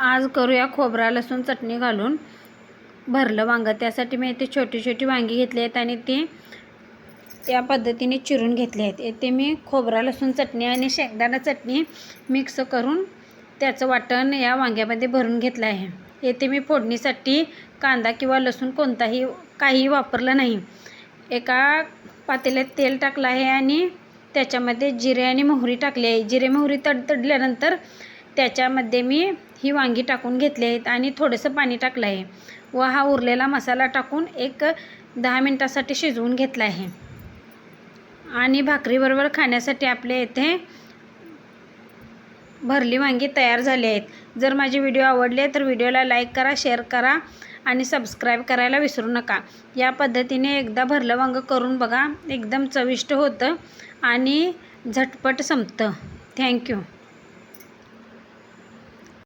आज करूया खोबरा लसूण चटणी घालून. भरलं वांगं. त्यासाठी मी इथे छोटी छोटी वांगी घेतली आहेत आणि ती त्या पद्धतीने चिरून घेतली आहेत. येथे मी खोबरा लसूण चटणी आणि शेंगदाणा चटणी मिक्स करून त्याचं वाटण या वांग्यामध्ये भरून घेतलं आहे. येथे मी फोडणीसाठी कांदा किंवा लसूण कोणताही काही वापरलं नाही. एका पातेल्यात तेल टाकलं आहे आणि त्याच्यामध्ये जिरे आणि मोहरी टाकली आहे. जिरे मोहरी तड तडल्यानंतर त्याच्यामध्ये मी ही वांगी टाकून घेतली आहेत आणि थोडंसं पाणी टाकलं आहे. व हा उरलेला मसाला टाकून एक दहा मिनटासाठी शिजवून घेतला आहे. आणि भाकरीबरोबर खाण्यासाठी आपल्या येथे भरली वांगी तयार झाली आहेत. जर माझे व्हिडिओ आवडले तर व्हिडिओला लाईक करा शेअर करा आणि सबस्क्राईब करायला विसरू नका. या पद्धतीने एकदा भरलं वांगं करून बघा एकदम चविष्ट होतं आणि झटपट संपतं. थँक्यू.